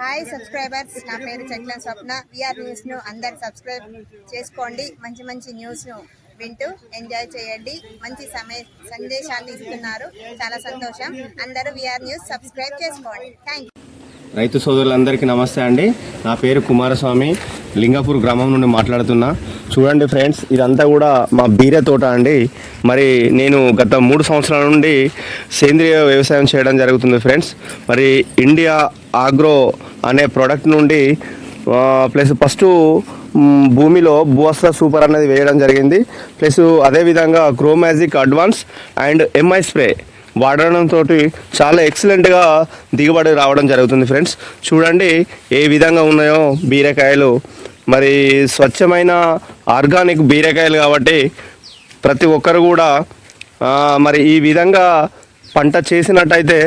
Hi subscribers నా పేరు చెట్ల స్వప్న. విఆర్ న్యూస్ను అందరు సబ్స్క్రైబ్ చేసుకోండి. మంచి మంచి న్యూస్ను వింటూ ఎంజాయ్ చేయండి. మంచి సమయ సందేశాన్ని ఇస్తున్నారు. చాలా సంతోషం. అందరూ విఆర్ న్యూస్ సబ్స్క్రైబ్ చేసుకోండి. థ్యాంక్ రైతు సోదరులందరికీ నమస్తే అండి. నా పేరు కుమారస్వామి. లింగాపూర్ గ్రామం నుండి మాట్లాడుతున్నా. చూడండి ఫ్రెండ్స్ ఇదంతా కూడా మా బీరే తోట అండి. మరి నేను గత మూడు సంవత్సరాల నుండి సేంద్రియ వ్యవసాయం చేయడం జరుగుతుంది ఫ్రెండ్స్. మరి ఇండియా ఆగ్రో అనే ప్రోడక్ట్ నుండి ప్లస్ ఫస్ట్ భూమిలో భూవస్త్ర సూపర్ అనేది వేయడం జరిగింది. ప్లస్ అదేవిధంగా gro magic advance and MI spray వాడడంతో చాలా ఎక్సలెంట్గా దిగుబడి రావడం జరుగుతుంది ఫ్రెండ్స్ చూడండి ఏ విధంగా ఉన్నాయో బీరకాయలు. మరి స్వచ్ఛమైన ఆర్గానిక్ బీరకాయలు కాబట్టి ప్రతి ఒక్కరు కూడా మరి ఈ విధంగా పంట చేసినట్టయితే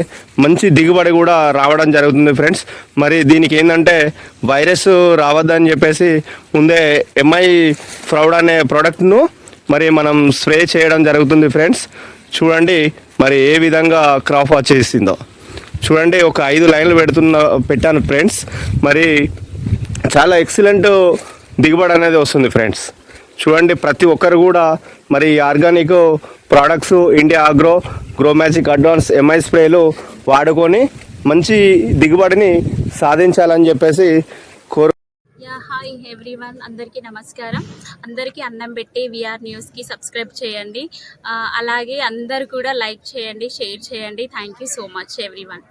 మంచి దిగుబడి కూడా రావడం జరుగుతుంది ఫ్రెండ్స్. మరి దీనికి ఏంటంటే వైరస్ రావద్దని చెప్పేసి ముందే ఎంఐ ఫ్రౌడ్ అనే ప్రోడక్ట్ను మరి మనం స్ప్రే చేయడం జరుగుతుంది ఫ్రెండ్స్. చూడండి మరి ఏ విధంగా క్రాప్ వచ్చేసిందో. చూడండి ఒక ఐదు లైన్లు పెడుతున్న పెట్టాను ఫ్రెండ్స్. మరి చాలా ఎక్సలెంట్ దిగుబడి అనేది వస్తుంది ఫ్రెండ్స్. చూడండి ప్రతి ఒక్కరు కూడా మరి organic products India agro gro magic advance MI స్ప్రేలు వాడుకొని మంచి దిగుబడిని సాధించాలని చెప్పేసి కోరు హాయ్ ఎవ్రీవన్ అందరికీ నమస్కారం. అందరికీ అన్నం పెట్టి విఆర్ న్యూస్కి సబ్స్క్రైబ్ చేయండి. అలాగే అందరు కూడా లైక్ చేయండి షేర్ చేయండి. Thank you so much everyone.